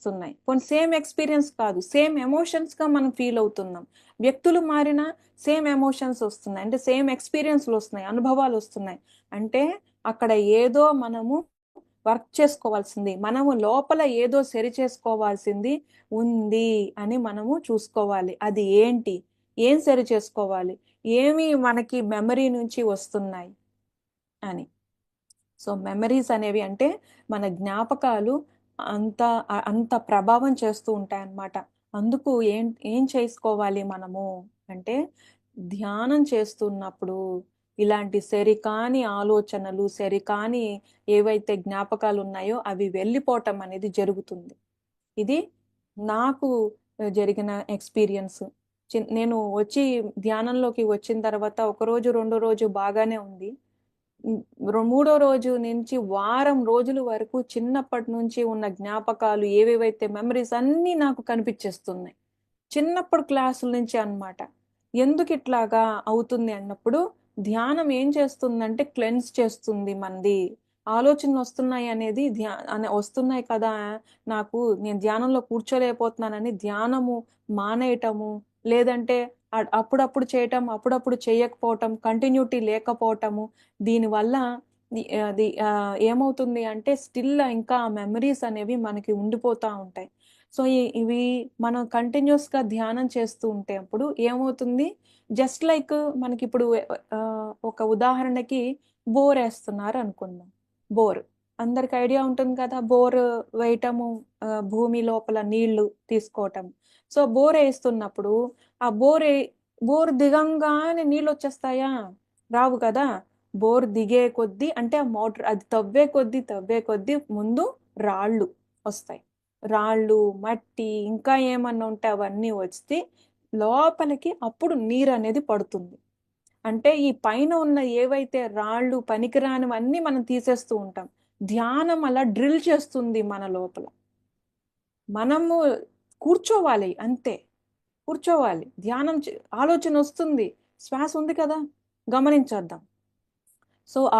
వస్తున్నాయి కొన్ని same experience కాదు సేమ్ ఎమోషన్స్గా మనం ఫీల్ అవుతున్నాం. వ్యక్తులు మారినా సేమ్ ఎమోషన్స్ వస్తున్నాయి. అంటే సేమ్ ఎక్స్పీరియన్స్లు వస్తున్నాయి అనుభవాలు వస్తున్నాయి. అంటే అక్కడ ఏదో మనము వర్క్ చేసుకోవాల్సింది మనము లోపల ఏదో సరి చేసుకోవాల్సింది ఉంది అని మనము చూసుకోవాలి. అది ఏంటి? ఏం సరి చేసుకోవాలి? ఏమి మనకి మెమరీ నుంచి వస్తున్నాయి అని. సో మెమరీస్ అనేవి అంటే మన జ్ఞాపకాలు అంత అంత ప్రభావం చేస్తూ ఉంటాయన్నమాట. అందుకు ఏం ఏం చేసుకోవాలి మనము? అంటే ధ్యానం చేస్తున్నప్పుడు ఇలాంటి సరికాని ఆలోచనలు సరికాని ఏవైతే జ్ఞాపకాలు ఉన్నాయో అవి వెళ్ళిపోవటం అనేది జరుగుతుంది. ఇది నాకు జరిగిన ఎక్స్పీరియన్స్. నేను వచ్చి ధ్యానంలోకి వచ్చిన తర్వాత ఒక రోజు రోజు బాగానే ఉంది. మూడో రోజు నుంచి వారం రోజుల వరకు చిన్నప్పటి నుంచి ఉన్న జ్ఞాపకాలు ఏవేవైతే మెమరీస్ అన్నీ నాకు కనిపించేస్తున్నాయి. చిన్నప్పుడు క్లాసుల నుంచి అన్నమాట. ఎందుకు ఇట్లాగా అవుతుంది అన్నప్పుడు ధ్యానం ఏం చేస్తుందంటే క్లెన్స్ చేస్తుంది మనది ఆలోచనలు వస్తున్నాయి అనేది ధ్యా అనే వస్తున్నాయి కదా నాకు నేను ధ్యానంలో కూర్చోలేకపోతున్నానని ధ్యానము మానేయటము లేదంటే అప్పుడప్పుడు చేయటం అప్పుడప్పుడు చేయకపోవటం కంటిన్యూటీ లేకపోవటము దీనివల్ల అది ఏమవుతుంది అంటే స్టిల్ ఇంకా మెమరీస్ అనేవి మనకి ఉండిపోతూ ఉంటాయి. సో ఇవి మనం కంటిన్యూస్గా ధ్యానం చేస్తూ ఉంటే అప్పుడు ఏమవుతుంది? జస్ట్ లైక్ మనకి ఇప్పుడు ఒక ఉదాహరణకి బోర్ వేస్తున్నారు అనుకుందాం. బోర్ అందరికి ఐడియా ఉంటుంది కదా? బోర్ వేయటము భూమి లోపల నీళ్ళు తీసుకోవటం. సో బోర్ వేస్తున్నప్పుడు ఆ బోర్ బోర్ దిగంగానే నీళ్ళు వచ్చేస్తాయా? రావు కదా. బోర్ దిగే కొద్దీ అంటే ఆ మోటార్ అది తవ్వే కొద్దీ తవ్వే కొద్దీ ముందు రాళ్ళు వస్తాయి. రాళ్ళు మట్టి ఇంకా ఏమన్నా ఉంటే అవన్నీ వస్తే లోపలికి అప్పుడు నీరు అనేది పడుతుంది. అంటే ఈ పైన ఉన్న ఏవైతే రాళ్ళు పనికిరానివన్నీ మనం తీసేస్తూ ఉంటాం. ధ్యానం అలా డ్రిల్ చేస్తుంది మన లోపల. మనము కూర్చోవాలి అంతే. కూర్చోవాలి. ధ్యానం చే- ఆలోచన వస్తుంది. శ్వాస ఉంది కదా? గమనించేద్దాం. సో